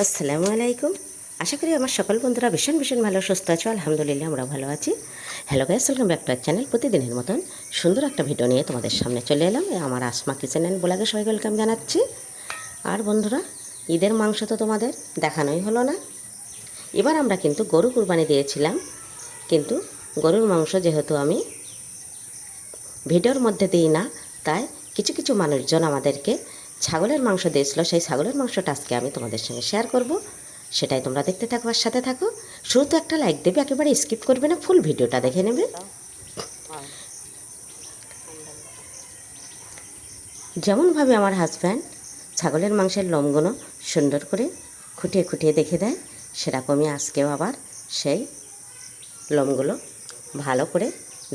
আসসালামু আলাইকুম। আশা করি আমার সকল বন্ধুরা ভীষণ ভীষণ ভালো, সুস্থ আছো। আলহামদুলিল্লাহ আমরা ভালো আছি। Hello guys welcome back to channel প্রতিদিনের মতন সুন্দর একটা ভিডিও নিয়ে তোমাদের সামনে চলে এলাম। আমার আসমা কিচেন অ্যান্ড ব্লগে সবাই ওয়েলকাম জানাচ্ছি। আর বন্ধুরা, ঈদের মাংস তো তোমাদের দেখানোই হলো না। এবার আমরা কিন্তু গরু কুরবানি দিয়েছিলাম। কিন্তু গরুর মাংস যেহেতু আমি ভিডিওর মধ্যে দিই না, তাই কিছু কিছু মানুষজন আমাদেরকে ছাগলের মাংস দিয়েছিল, সেই ছাগলের মাংসটা আজকে আমি তোমাদের সঙ্গে শেয়ার করব। সেটাই তোমরা দেখতে থাকো আর সাথে থাকো। শুরু তো একটা লাইক দেবে, একেবারে স্কিপ করবে না ফুল ভিডিওটা দেখে নেবে। যেমনভাবে আমার হাজব্যান্ড ছাগলের মাংসের লোমগুলো সুন্দর করে খুঁটিয়ে খুঁটিয়ে দেখে দেয়, সেরকমই আজকেও আবার সেই লোমগুলো ভালো করে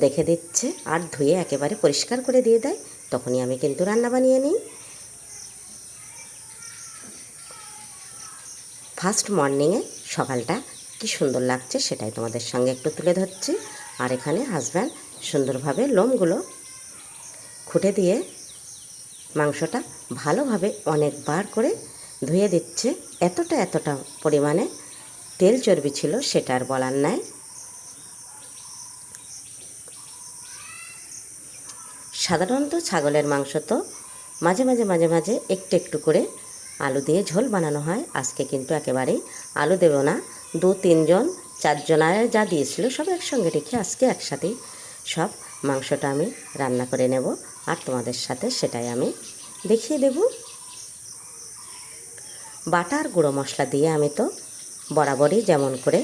দেখে দিচ্ছে আর ধুয়ে একেবারে পরিষ্কার করে দিয়ে দেয়, তখনই আমি কিন্তু রান্না বানিয়ে নিই। ফার্স্ট মর্নিংয়ে সকালটা কি সুন্দর লাগছে সেটাই তোমাদের সঙ্গে একটু তুলে ধরছি। আর এখানে হাজব্যান্ড সুন্দরভাবে লোমগুলো খুঁটে দিয়ে মাংসটা ভালোভাবে অনেকবার করে ধুয়ে দিচ্ছে। এতটা এতটা পরিমাণে তেল চর্বি ছিল সেটা আর বলার নাই। সাধারণত ছাগলের মাংস তো মাঝে মাঝে মাঝে মাঝে একটু একটু করে আলু দিয়ে ঝোল বানানো হয়। আজকে কিন্তু একেবারেই আলু দেব না। দু, তিনজন, চারজনায় যা দিয়েছিল সব একসঙ্গে রেখে আজকে একসাথেই সব মাংসটা আমি রান্না করে নেব। আর তোমাদের সাথে সেটাই আমি দেখিয়ে দেব। বাটার গুঁড়ো মশলা দিয়ে আমি তো বরাবরই যেমন করে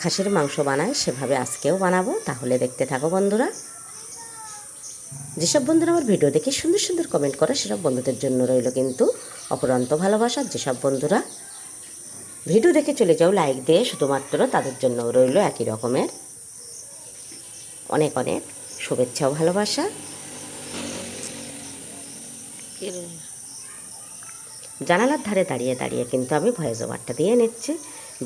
খাসির মাংস বানাই, সেভাবে আজকেও বানাবো। তাহলে দেখতে থাকো বন্ধুরা। যেসব বন্ধুরা আমার ভিডিও দেখে সুন্দর সুন্দর কমেন্ট করে, সেসব বন্ধুদের জন্য রইল কিন্তু অপরন্ত ভালোবাসা যেসব বন্ধুরা ভিডিও দেখে চলে যাও লাইক দিয়ে শুধুমাত্র তাদের জন্য রইল একই রকমের। অনেক অনেক শুভেচ্ছা ও ভালোবাসা। জানালার ধারে দাঁড়িয়ে দাঁড়িয়ে কিন্তু আমি ভয়েস ওভারটা দিয়ে নিচ্ছি।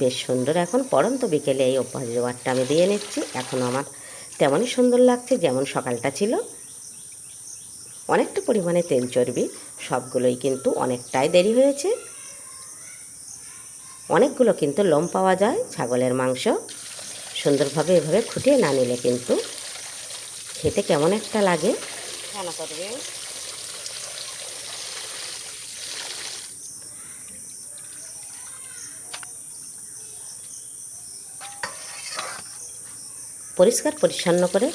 বেশ সুন্দর এখন পরন্ত বিকেলে এই ভয়েস ওভারটা আমি দিয়ে নিচ্ছি। এখন আমার তেমনই সুন্দর লাগছে যেমন সকালটা ছিল। অনেকটা পরিমাণে তেল চর্বি সবগুলোই কিন্তু অনেকটাই দেরি হয়েছে। অনেকগুলো কিন্তু লোম পাওয়া যায় ছাগলের মাংস। সুন্দরভাবে এভাবে খুঁটিয়ে না নিলে কিন্তু খেতে কেমন একটা লাগে। রান্না করবে। পরিষ্কার পরিচ্ছন্ন করে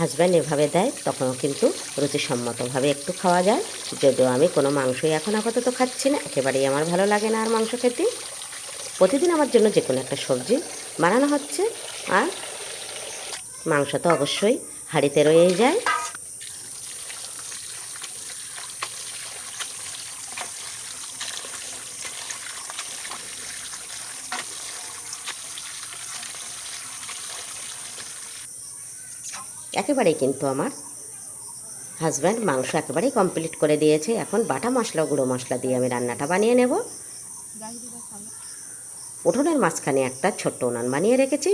হাজব্যান্ড এভাবে দেয়, তখনও কিন্তু রুচিসম্মতভাবে একটু খাওয়া যায়। যদিও আমি কোনো মাংসই এখন আপাতত খাচ্ছি না, একেবারেই আমার ভালো লাগে না আর মাংস খেতে। প্রতিদিন আমার জন্য যে কোনো একটা সবজি বানানো হচ্ছে, আর মাংস তো অবশ্যই হাঁড়িতে রয়েই যায়। একেবারেই কিন্তু আমার হাজব্যান্ড মাংস একেবারেই কমপ্লিট করে দিয়েছে। এখন বাটা মশলা, গুঁড়ো মশলা দিয়ে আমি রান্নাটা বানিয়ে নেব। উঠোনের মাঝখানে একটা ছোট্ট উনান বানিয়ে রেখেছি।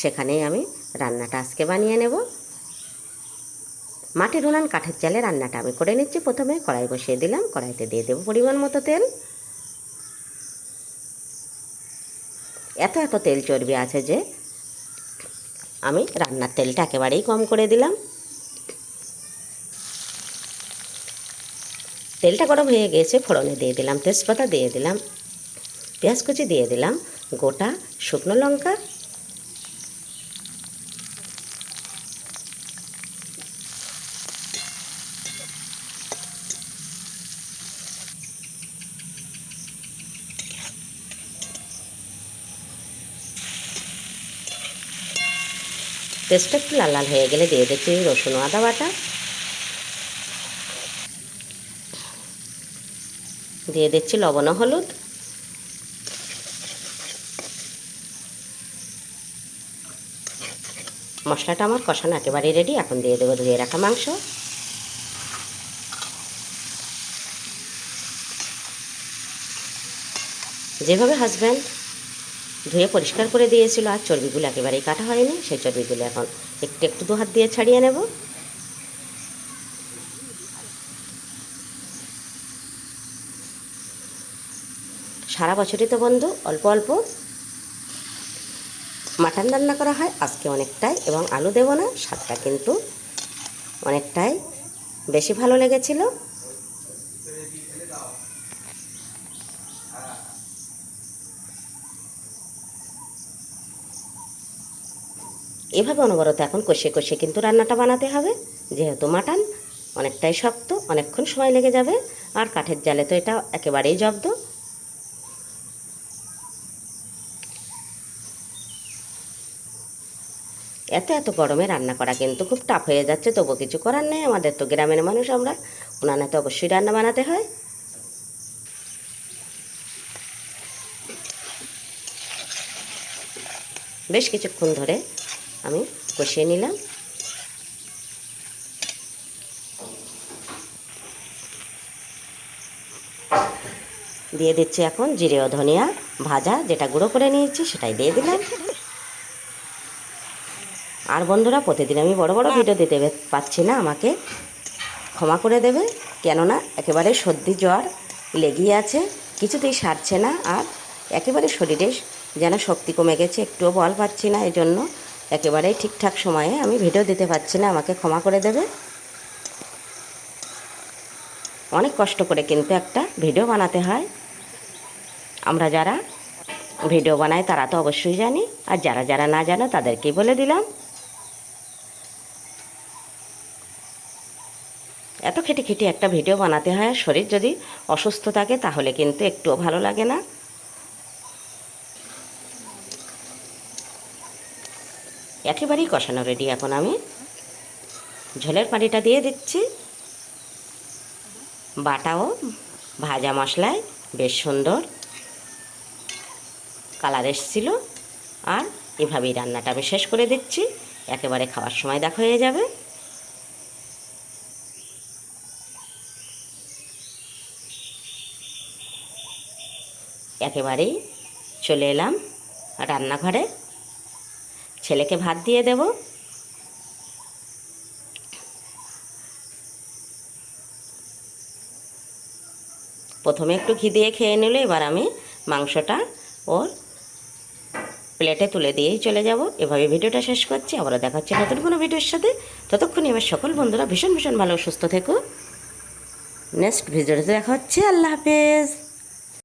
সেখানেই আমি রান্নাটা আজকে বানিয়ে নেব। মাটির উনান কাঠের চালে রান্নাটা আমি করে নিচ্ছি। প্রথমে কড়াই বসিয়ে দিলাম। কড়াইতে দিয়ে দেবো পরিমাণ মতো তেল। এত এত তেল চর্বি আছে যে আমি রান্নার তেলটা একেবারেই কম করে দিলাম। তেলটা গরম হয়ে গেছে, ফোড়নে দিয়ে দিলাম, তেজপাতা দিয়ে দিলাম, পেঁয়াজ কুচি দিয়ে দিলাম, গোটা শুকনো লঙ্কা পেস্টটা একটু লাল লাল হয়ে গেলে দিয়ে দিচ্ছি রসুন আদা বাটা। দিয়ে দিচ্ছি লবণ হলুদ। মশলাটা আমার কষানো একেবারেই রেডি এখন দিয়ে দেবো ধুয়ে রাখা মাংস। যেভাবে হাজব্যান্ড ধুয়ে পরিষ্কার করে দিয়েছিল, আর চর্বিগুলো একেবারেই কাটা হয়নি। সেই চর্বিগুলো এখন একটু একটু দু হাত দিয়ে ছাড়িয়ে নেব। সারা বছরই তো বন্ধু, অল্প অল্প। মাটন রান্না করা হয় আজকে অনেকটাই, এবং আলু দেবো না, স্বাদটা কিন্তু অনেকটাই বেশি ভালো লেগেছিল। এভাবে অনবরত এখন কষে কষে কিন্তু রান্নাটা বানাতে হবে। যেহেতু মাটন, অনেকটাই শক্ত, অনেকক্ষণ সময় লেগে যাবে। আর কাঠের জালে তো এটা একেবারেই জব্দ। এত এত গরমে রান্না করা কিন্তু খুব টাফ হয়ে যাচ্ছে, তবু কিছু করার নেই। আমাদের তো গ্রামের মানুষ আমরা, উনানে তো অবশ্যই রান্না বানাতে হয়। বেশ কিছুক্ষণ ধরে আমি কষিয়ে নিলাম। দিয়ে দিচ্ছি এখন জিরে ও ধনিয়া ভাজা, যেটা গুঁড়ো করে নিয়েছি সেটাই দিয়ে দিলাম। আর বন্ধুরা, প্রতিদিন আমি বড় বড় ভিডিও দিতে পাচ্ছি না, আমাকে ক্ষমা করে দেবে। কেননা, একেবারে সর্দি জ্বর লেগেই আছে, কিছুতেই সারছে না, আর একেবারে শরীরে যেন শক্তি কমে গেছে, একটুও বল পাচ্ছি না এই জন্য একেবারেই ঠিকঠাক সময়ে আমি ভিডিও দিতে পারছি না, আমাকে ক্ষমা করে দেবে। অনেক কষ্ট করে কিন্তু একটা ভিডিও বানাতে হয়। আমরা যারা ভিডিও বানাই তারা তো অবশ্যই জানি, আর যারা যারা না জানো তাদেরকেই বলে দিলাম। এত খেটে খেটে একটা ভিডিও বানাতে হয় শরীর যদি অসুস্থ থাকে তাহলে কিন্তু একটুও ভালো লাগে না। একেবারেই কষানো রেডি এখন আমি। ঝোলের পানিটা দিয়ে দিচ্ছি। বাটাও, ভাজা মশলায়, বেশ সুন্দর। কালার এসছিল। আর এভাবেই রান্নাটা আমি শেষ করে দিচ্ছি। একেবারে খাওয়ার সময় দেখা হয়ে যাবে। একেবারেই চলে এলাম রান্নাঘরে। ছেলেকে ভাত দিয়ে দেব। প্রথমে একটু ঘি দিয়ে খেয়ে নিল, এবার আমি মাংসটা ওর প্লেটে তুলে দিয়েই চলে যাব। এভাবে ভিডিওটা শেষ করছি, আবারও দেখা হচ্ছে নতুন কোনো ভিডিওর সাথে। ততক্ষণে আমার সকল বন্ধুরা ভীষণ ভীষণ ভালো সুস্থ থেকো। নেক্সট ভিডিওতে দেখা হচ্ছে, আল্লাহ হাফেজ।